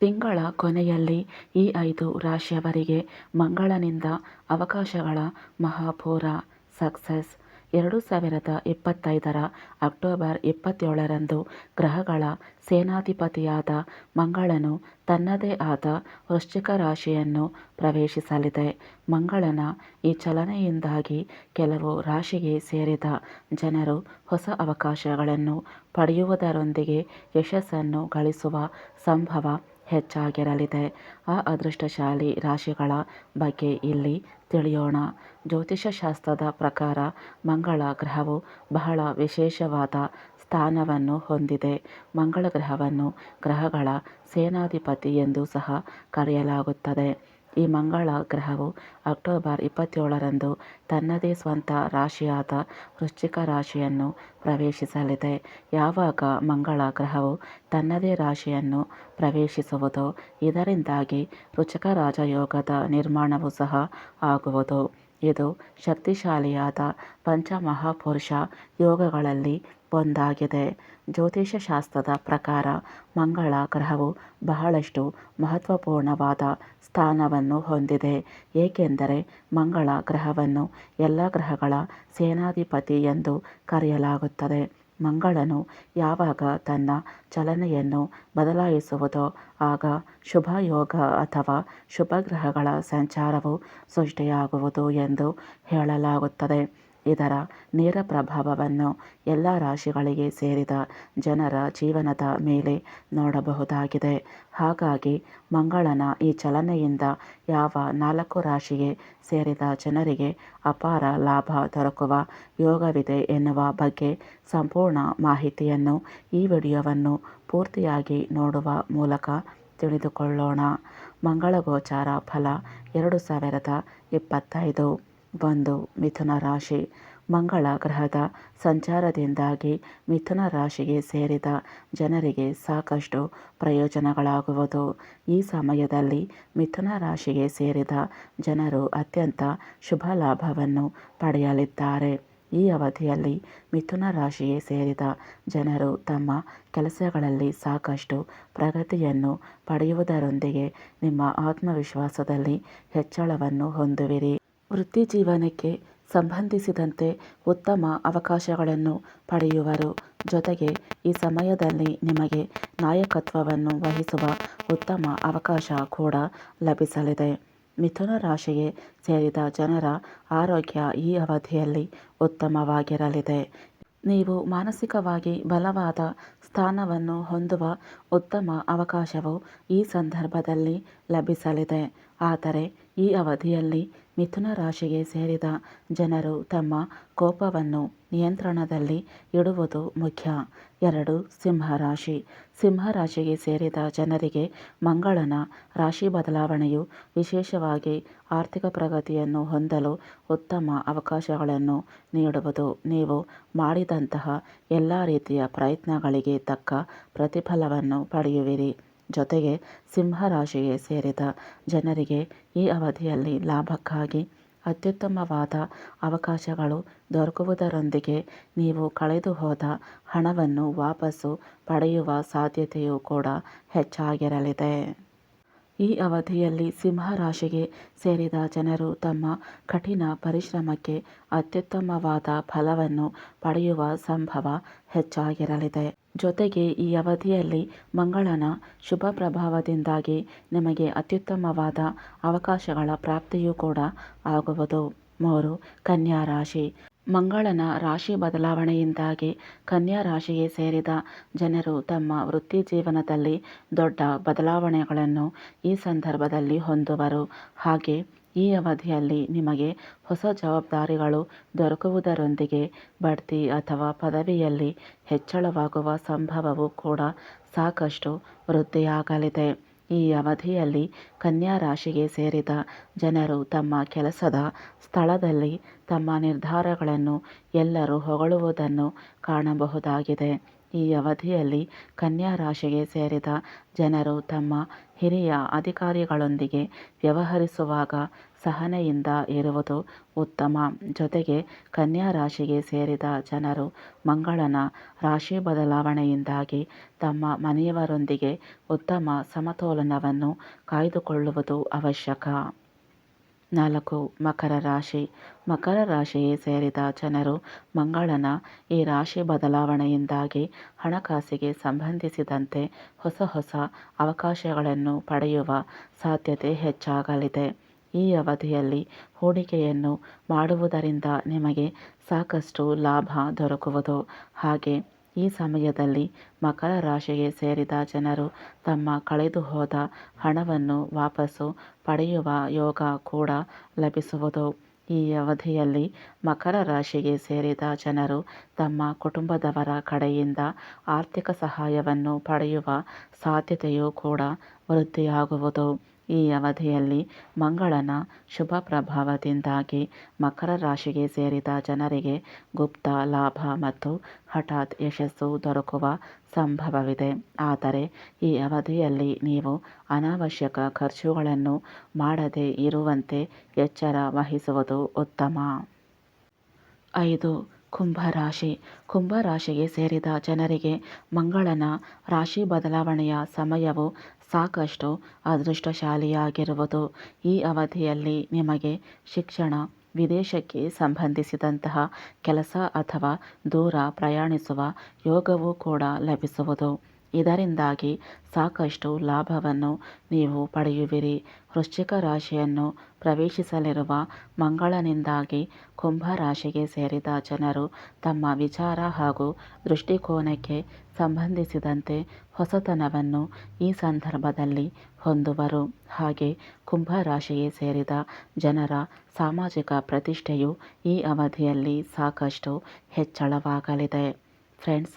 ತಿಂಗಳ ಕೊನೆಯಲ್ಲಿ ಈ ಐದು ರಾಶಿಯವರಿಗೆ ಮಂಗಳನಿಂದ ಅವಕಾಶಗಳ ಮಹಾಪೂರ ಸಕ್ಸಸ್. ಎರಡು ಸಾವಿರದ ಇಪ್ಪತ್ತೈದರ ಅಕ್ಟೋಬರ್ ಇಪ್ಪತ್ತೇಳರಂದು ಗ್ರಹಗಳ ಸೇನಾಧಿಪತಿಯಾದ ಮಂಗಳನು ತನ್ನದೇ ಆದ ವೃಶ್ಚಿಕ ರಾಶಿಯನ್ನು ಪ್ರವೇಶಿಸಲಿದೆ. ಮಂಗಳನ ಈ ಚಲನೆಯಿಂದಾಗಿ ಕೆಲವು ರಾಶಿಗೆ ಸೇರಿದ ಜನರು ಹೊಸ ಅವಕಾಶಗಳನ್ನು ಪಡೆಯುವುದರೊಂದಿಗೆ ಯಶಸ್ಸನ್ನು ಗಳಿಸುವ ಸಂಭವ ಹೆಚ್ಚಾಗಿರಲಿದೆ. ಆ ಅದೃಷ್ಟಶಾಲಿ ರಾಶಿಗಳ ಬಗ್ಗೆ ಇಲ್ಲಿ ತಿಳಿಯೋಣ. ಜ್ಯೋತಿಷಶಾಸ್ತ್ರದ ಪ್ರಕಾರ ಮಂಗಳ ಗ್ರಹವು ಬಹಳ ವಿಶೇಷವಾದ ಸ್ಥಾನವನ್ನು ಹೊಂದಿದೆ. ಮಂಗಳ ಗ್ರಹವನ್ನು ಗ್ರಹಗಳ ಸೇನಾಧಿಪತಿ ಎಂದು ಸಹ ಕರೆಯಲಾಗುತ್ತದೆ. ಈ ಮಂಗಳ ಗ್ರಹವು ಅಕ್ಟೋಬರ್ ಇಪ್ಪತ್ತೇಳರಂದು ತನ್ನದೇ ಸ್ವಂತ ರಾಶಿಯಾದ ವೃಶ್ಚಿಕ ರಾಶಿಯನ್ನು ಪ್ರವೇಶಿಸಲಿದೆ. ಯಾವಾಗ ಮಂಗಳ ಗ್ರಹವು ತನ್ನದೇ ರಾಶಿಯನ್ನು ಪ್ರವೇಶಿಸುವುದೋ, ಇದರಿಂದಾಗಿ ರುಚಕ ರಾಜಯೋಗದ ನಿರ್ಮಾಣವೂ ಸಹ ಆಗುವುದು. ಇದು ಶಕ್ತಿಶಾಲಿಯಾದ ಪಂಚಮಹಾಪುರುಷ ಯೋಗಗಳಲ್ಲಿ ಒಂದಾಗಿದೆ ಜ್ಯೋತಿಷಶಾಸ್ತ್ರದ ಪ್ರಕಾರ ಮಂಗಳ ಗ್ರಹವು ಬಹಳಷ್ಟು ಮಹತ್ವಪೂರ್ಣವಾದ ಸ್ಥಾನವನ್ನು ಹೊಂದಿದೆ. ಏಕೆಂದರೆ ಮಂಗಳ ಗ್ರಹವನ್ನು ಎಲ್ಲ ಗ್ರಹಗಳ ಸೇನಾಧಿಪತಿ ಎಂದು ಕರೆಯಲಾಗುತ್ತದೆ. ಮಂಗಳನು ಯಾವಾಗ ತನ್ನ ಚಲನೆಯನ್ನು ಬದಲಾಯಿಸುವುದೋ ಆಗ ಶುಭ ಯೋಗ ಅಥವಾ ಶುಭ ಗ್ರಹಗಳ ಸಂಚಾರವು ಸೃಷ್ಟಿಯಾಗುವುದು ಎಂದು ಹೇಳಲಾಗುತ್ತದೆ. ಇದರ ನೇರ ಪ್ರಭಾವವನ್ನು ಎಲ್ಲ ರಾಶಿಗಳಿಗೆ ಸೇರಿದ ಜನರ ಜೀವನದ ಮೇಲೆ ನೋಡಬಹುದಾಗಿದೆ. ಹಾಗಾಗಿ ಮಂಗಳನ ಈ ಚಲನೆಯಿಂದ ಯಾವ ನಾಲ್ಕು ರಾಶಿಗೆ ಸೇರಿದ ಜನರಿಗೆ ಅಪಾರ ಲಾಭ ದೊರಕುವ ಯೋಗವಿದೆ ಎನ್ನುವ ಬಗ್ಗೆ ಸಂಪೂರ್ಣ ಮಾಹಿತಿಯನ್ನು ಈ ವಿಡಿಯೋವನ್ನು ಪೂರ್ತಿಯಾಗಿ ನೋಡುವ ಮೂಲಕ ತಿಳಿದುಕೊಳ್ಳೋಣ. ಮಂಗಳ ಗೋಚಾರ ಫಲ ಎರಡು ಸಾವಿರದ ಇಪ್ಪತ್ತೈದು. ಒಂದು ಮಿಥುನ ರಾಶಿ ಮಂಗಳ ಗ್ರಹದ ಸಂಚಾರದಿಂದಾಗಿ ಮಿಥುನ ರಾಶಿಗೆ ಸೇರಿದ ಜನರಿಗೆ ಸಾಕಷ್ಟು ಪ್ರಯೋಜನಗಳಾಗುವುದು. ಈ ಸಮಯದಲ್ಲಿ ಮಿಥುನ ರಾಶಿಗೆ ಸೇರಿದ ಜನರು ಅತ್ಯಂತ ಶುಭ ಲಾಭವನ್ನು ಪಡೆಯಲಿದ್ದಾರೆ. ಈ ಅವಧಿಯಲ್ಲಿ ಮಿಥುನ ರಾಶಿಗೆ ಸೇರಿದ ಜನರು ತಮ್ಮ ಕೆಲಸಗಳಲ್ಲಿ ಸಾಕಷ್ಟು ಪ್ರಗತಿಯನ್ನು ಪಡೆಯುವುದರೊಂದಿಗೆ ನಿಮ್ಮ ಆತ್ಮವಿಶ್ವಾಸದಲ್ಲಿ ಹೆಚ್ಚಳವನ್ನು ಹೊಂದುವಿರಿ. ವೃತ್ತಿ ಜೀವನಕ್ಕೆ ಸಂಬಂಧಿಸಿದಂತೆ ಉತ್ತಮ ಅವಕಾಶಗಳನ್ನು ಪಡೆಯುವರು. ಜೊತೆಗೆ, ಈ ಸಮಯದಲ್ಲಿ ನಿಮಗೆ ನಾಯಕತ್ವವನ್ನು ವಹಿಸುವ ಉತ್ತಮ ಅವಕಾಶ ಕೂಡ ಲಭಿಸಲಿದೆ. ಮಿಥುನ ರಾಶಿಗೆ ಸೇರಿದ ಜನರ ಆರೋಗ್ಯ ಈ ಅವಧಿಯಲ್ಲಿ ಉತ್ತಮವಾಗಿರಲಿದೆ. ನೀವು ಮಾನಸಿಕವಾಗಿ ಬಲವಾದ ಸ್ಥಾನವನ್ನು ಹೊಂದುವ ಉತ್ತಮ ಅವಕಾಶವು ಈ ಸಂದರ್ಭದಲ್ಲಿ ಲಭಿಸಲಿದೆ. ಆದರೆ, ಈ ಅವಧಿಯಲ್ಲಿ ಮಿಥುನ ರಾಶಿಗೆ ಸೇರಿದ ಜನರು ತಮ್ಮ ಕೋಪವನ್ನು ನಿಯಂತ್ರಣದಲ್ಲಿ ಇಡುವುದು ಮುಖ್ಯ. ಎರಡು ಸಿಂಹರಾಶಿ ಸಿಂಹರಾಶಿಗೆ ಸೇರಿದ ಜನರಿಗೆ ಮಂಗಳನ ರಾಶಿ ಬದಲಾವಣೆಯು ವಿಶೇಷವಾಗಿ ಆರ್ಥಿಕ ಪ್ರಗತಿಯನ್ನು ಹೊಂದಲು ಉತ್ತಮ ಅವಕಾಶಗಳನ್ನು ನೀಡುವುದು. ನೀವು ಮಾಡಿದಂತಹ ಎಲ್ಲ ರೀತಿಯ ಪ್ರಯತ್ನಗಳಿಗೆ ತಕ್ಕ ಪ್ರತಿಫಲವನ್ನು ಪಡೆಯುವಿರಿ. ಜೊತೆಗೆ ಸಿಂಹರಾಶಿಗೆ ಸೇರಿದ ಜನರಿಗೆ ಈ ಅವಧಿಯಲ್ಲಿ ಲಾಭಕ್ಕಾಗಿ ಅತ್ಯುತ್ತಮವಾದ ಅವಕಾಶಗಳು ದೊರಕುವುದರೊಂದಿಗೆ ನೀವು ಕಳೆದು ಹೋದ ಹಣವನ್ನು ವಾಪಸ್ಸು ಪಡೆಯುವ ಸಾಧ್ಯತೆಯೂ ಕೂಡ ಹೆಚ್ಚಾಗಿರಲಿದೆ. ಈ ಅವಧಿಯಲ್ಲಿ ಸಿಂಹ ರಾಶಿಗೆ ಸೇರಿದ ಜನರು ತಮ್ಮ ಕಠಿಣ ಪರಿಶ್ರಮಕ್ಕೆ ಅತ್ಯುತ್ತಮವಾದ ಫಲವನ್ನು ಪಡೆಯುವ ಸಂಭವ ಹೆಚ್ಚಾಗಿರಲಿದೆ. ಜೊತೆಗೆ ಈ ಅವಧಿಯಲ್ಲಿ ಮಂಗಳನ ಶುಭ ಪ್ರಭಾವದಿಂದಾಗಿ ನಿಮಗೆ ಅತ್ಯುತ್ತಮವಾದ ಅವಕಾಶಗಳ ಪ್ರಾಪ್ತಿಯೂ ಕೂಡ ಆಗುವುದು. ಮೂರು, ಕನ್ಯಾ ರಾಶಿ. ಮಂಗಳನ ರಾಶಿ ಬದಲಾವಣೆಯಿಂದಾಗಿ ಕನ್ಯಾ ರಾಶಿಗೆ ಸೇರಿದ ಜನರು ತಮ್ಮ ವೃತ್ತಿ ಜೀವನದಲ್ಲಿ ದೊಡ್ಡ ಬದಲಾವಣೆಗಳನ್ನು ಈ ಸಂದರ್ಭದಲ್ಲಿ ಹೊಂದುವರು. ಹಾಗೆ ಈ ಅವಧಿಯಲ್ಲಿ ನಿಮಗೆ ಹೊಸ ಜವಾಬ್ದಾರಿಗಳು ದೊರಕುವುದರೊಂದಿಗೆ ಬಡ್ತಿ ಅಥವಾ ಪದವಿಯಲ್ಲಿ ಹೆಚ್ಚಳವಾಗುವ ಸಂಭವವೂ ಕೂಡ ಸಾಕಷ್ಟು ವೃದ್ಧಿಯಾಗಲಿದೆ. ಈ ಅವಧಿಯಲ್ಲಿ ಕನ್ಯಾ ರಾಶಿಗೆ ಸೇರಿದ ಜನರು ತಮ್ಮ ಕೆಲಸದ ಸ್ಥಳದಲ್ಲಿ ತಮ್ಮ ನಿರ್ಧಾರಗಳನ್ನು ಎಲ್ಲರೂ ಹೊಗಳುವುದನ್ನು ಕಾಣಬಹುದಾಗಿದೆ. ಈ ಅವಧಿಯಲ್ಲಿ ಕನ್ಯಾ ರಾಶಿಗೆ ಸೇರಿದ ಜನರು ತಮ್ಮ ಹಿರಿಯ ಅಧಿಕಾರಿಗಳೊಂದಿಗೆ ವ್ಯವಹರಿಸುವಾಗ ಸಹನೆಯಿಂದ ಇರುವುದು ಉತ್ತಮ. ಜೊತೆಗೆ ಕನ್ಯಾ ರಾಶಿಗೆ ಸೇರಿದ ಜನರು ಮಂಗಳನ ರಾಶಿ ಬದಲಾವಣೆಯಿಂದಾಗಿ ತಮ್ಮ ಮನೆಯವರೊಂದಿಗೆ ಉತ್ತಮ ಸಮತೋಲನವನ್ನು ಕಾಯ್ದುಕೊಳ್ಳುವುದು ಅವಶ್ಯಕ. ನಾಲ್ಕು ಮಕರ ರಾಶಿ. ಮಕರ ರಾಶಿಗೆ ಸೇರಿದ ಜನರು ಮಂಗಳನ ಈ ರಾಶಿ ಬದಲಾವಣೆಯಿಂದಾಗಿ ಹಣಕಾಸಿಗೆ ಸಂಬಂಧಿಸಿದಂತೆ ಹೊಸ ಹೊಸ ಅವಕಾಶಗಳನ್ನು ಪಡೆಯುವ ಸಾಧ್ಯತೆ ಹೆಚ್ಚಾಗಲಿದೆ. ಈ ಅವಧಿಯಲ್ಲಿ ಹೂಡಿಕೆಯನ್ನು ಮಾಡುವುದರಿಂದ ನಿಮಗೆ ಸಾಕಷ್ಟು ಲಾಭ ದೊರಕುವುದು. ಹಾಗೆ ಈ ಸಮಯದಲ್ಲಿ ಮಕರ ರಾಶಿಗೆ ಸೇರಿದ ಜನರು ತಮ್ಮ ಕಳೆದು ಹೋದ ಹಣವನ್ನು ವಾಪಸ್ಸು ಪಡೆಯುವ ಯೋಗ ಕೂಡ ಲಭಿಸುವುದು. ಈ ಅವಧಿಯಲ್ಲಿ ಮಕರ ರಾಶಿಗೆ ಸೇರಿದ ಜನರು ತಮ್ಮ ಕುಟುಂಬದವರ ಕಡೆಯಿಂದ ಆರ್ಥಿಕ ಸಹಾಯವನ್ನು ಪಡೆಯುವ ಸಾಧ್ಯತೆಯೂ ಕೂಡ ವೃದ್ಧಿಯಾಗುವುದು. ಈ ಅವಧಿಯಲ್ಲಿ ಮಂಗಳನ ಶುಭ ಪ್ರಭಾವದಿಂದಾಗಿ ಮಕರ ರಾಶಿಗೆ ಸೇರಿದ ಜನರಿಗೆ ಗುಪ್ತ ಲಾಭ ಮತ್ತು ಹಠಾತ್ ಯಶಸ್ಸು ದೊರಕುವ ಸಂಭವವಿದೆ. ಆದರೆ ಈ ಅವಧಿಯಲ್ಲಿ ನೀವು ಅನಾವಶ್ಯಕ ಖರ್ಚುಗಳನ್ನು ಮಾಡದೇ ಇರುವಂತೆ ಎಚ್ಚರ ವಹಿಸುವುದು ಉತ್ತಮ. ಐದು ಕುಂಭರಾಶಿ ಕುಂಭರಾಶಿಗೆ ಸೇರಿದ ಜನರಿಗೆ ಮಂಗಳನ ರಾಶಿ ಬದಲಾವಣೆಯ ಸಮಯವು ಸಾಕಷ್ಟು ಅದೃಷ್ಟಶಾಲಿಯಾಗಿರುವುದು. ಈ ಅವಧಿಯಲ್ಲಿ ನಿಮಗೆ ಶಿಕ್ಷಣ ವಿದೇಶಕ್ಕೆ ಸಂಬಂಧಿಸಿದಂತಹ ಕೆಲಸ ಅಥವಾ ದೂರ ಪ್ರಯಾಣಿಸುವ ಯೋಗವೂ ಕೂಡ ಲಭಿಸುವುದು. ಇದರಿಂದಾಗಿ ಸಾಕಷ್ಟು ಲಾಭವನ್ನು ನೀವು ಪಡೆಯುವಿರಿ. ವೃಶ್ಚಿಕ ರಾಶಿಯನ್ನು ಪ್ರವೇಶಿಸಲಿರುವ ಮಂಗಳನಿಂದಾಗಿ ಕುಂಭ ರಾಶಿಗೆ ಸೇರಿದ ಜನರು ತಮ್ಮ ವಿಚಾರ ಹಾಗೂ ದೃಷ್ಟಿಕೋನಕ್ಕೆ ಸಂಬಂಧಿಸಿದಂತೆ ಹೊಸತನವನ್ನು ಈ ಸಂದರ್ಭದಲ್ಲಿ ಹೊಂದುವರು. ಹಾಗೆ ಕುಂಭ ರಾಶಿಗೆ ಸೇರಿದ ಜನರ ಸಾಮಾಜಿಕ ಪ್ರತಿಷ್ಠೆಯು ಈ ಅವಧಿಯಲ್ಲಿ ಸಾಕಷ್ಟು ಹೆಚ್ಚಳವಾಗಲಿದೆ. ಫ್ರೆಂಡ್ಸ್